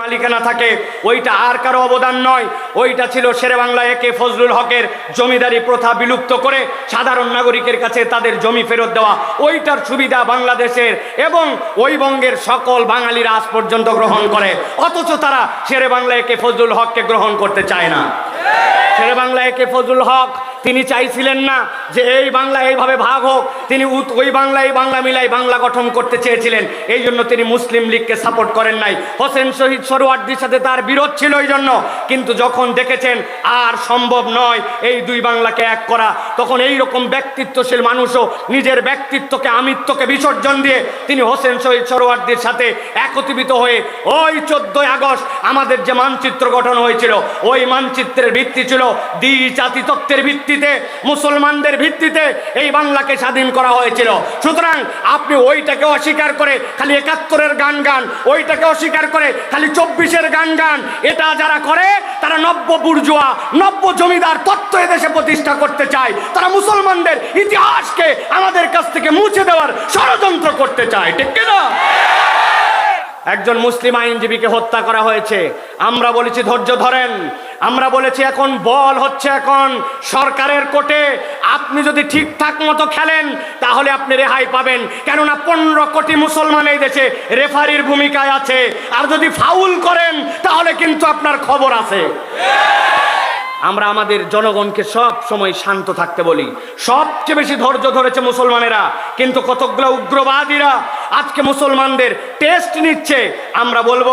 মালিকানা থাকে, ওইটা আর কারও অবদান নয়। ওইটা ছিল শেরে বাংলা একে ফজলুল হকের জমিদারি প্রথা বিলুপ্ত করে সাধারণ নাগরিকের কাছে তাদের জমি ফেরত দেওয়া। ওইটার সুবিধা বাংলাদেশের এবং ওই বঙ্গের সকল বাঙালিরা আজ পর্যন্ত গ্রহণ করে। অথচ তারা শেরে বাংলা একে ফজলুল হককে গ্রহণ করতে চায় না। শেরে বাংলা একে ফজলুল হক, তিনি চাইছিলেন না যে এই বাংলা এইভাবে ভাগ হোক। তিনি ওই বাংলায় বাংলা মিলাই বাংলা গঠন করতে চেয়েছিলেন। এই জন্য তিনি মুসলিম লীগকে সাপোর্ট করেন নাই। হোসেন শহীদ সরোয়ার্দির সাথে তার বিরোধ ছিল এই জন্য। কিন্তু যখন দেখেছেন, আর সম্ভব নয় এই দুই বাংলাকে এক করা, তখন এই রকম ব্যক্তিত্বশীল মানুষও নিজের ব্যক্তিত্বকে, আমিত্বকে বিসর্জন দিয়ে তিনি হোসেন শহীদ সরোয়ার্দির সাথে একত্রিত হয়ে, ওই চোদ্দই আগস্ট আমাদের যে মানচিত্র গঠন হয়েছিল, ওই মানচিত্রের ভিত্তি ছিল দ্বি জাতি তত্ত্বের ভিত্তিতে, মুসলমানদের ভিত্তিতে এই বাংলাকে স্বাধীন করা হয়েছিল। সুতরাং আপনি ওইটাকে অস্বীকার করে খালি একাত্তরের গান গান, ওইটাকে অস্বীকার করে খালি চব্বিশের গান গান, এটা যারা করে তারা নব্য বুর্জুয়া, নব্য জমিদার তত্ত্ব এদেশে প্রতিষ্ঠা করতে চায়। তারা মুসলমানদের ইতিহাসকে আমাদের কাছ থেকে মুছে দেওয়ার ষড়যন্ত্র করতে চায়, ঠিক কিনা একজন মুসলিম আইনজীবীকে হত্যা করা হয়েছে। আমরা বলেছি ধৈর্য ধরেন আমরা বলেছি এখন বল হচ্ছে এখন সরকারের কোর্টে আপনি যদি ঠিকঠাক মতো খেলেন, তাহলে আপনি রেহাই পাবেন। কেননা পনেরো কোটি মুসলমান এই দেশে রেফারির ভূমিকায় আছে। আর যদি ফাউল করেন, তাহলে কিন্তু আপনার খবর আছে। আমরা আমাদের জনগণকে সব সময় শান্ত থাকতে বলি। সবচেয়ে বেশি ধৈর্য ধরেছে মুসলমানেরা। কিন্তু কতগুলো উগ্রবাদীরা আজকে মুসলমানদের টেস্ট নিচ্ছে। আমরা বলব,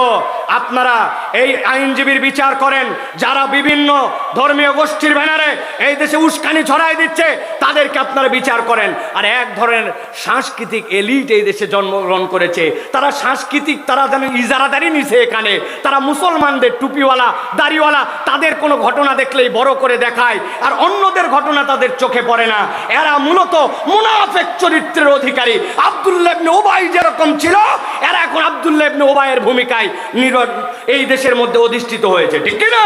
আপনারা এই আইনজীবীর বিচার করেন, যারা বিভিন্ন ধর্মীয় গোষ্ঠীর ব্যানারে এই দেশে উস্কানি ছড়াই দিচ্ছে, তাদেরকে আপনারা বিচার করেন। আর এক ধরনের সাংস্কৃতিক এলিট এই দেশে জন্মগ্রহণ করেছে। তারা সাংস্কৃতিক, তারা যেন ইজারাদারি নিছে এখানে। তারা মুসলমানদের টুপিওয়ালা, দাড়িওয়ালা তাদের কোনো ঘটনা দেখলেই বড় করে দেখায়, আর অন্যদের ঘটনা তাদের চোখে পড়ে না। এরা মূলত মুনাফেক চরিত্রের অধিকারী। আবদুল্লাহ ইবনে ওবাই যেরকম ছিল, এরা এখন আবদুল্লাহ ইবনে ওবাইয়ের ভূমিকায় নির এই দেশের মধ্যে অধিষ্ঠিত হয়েছে। ঠিক না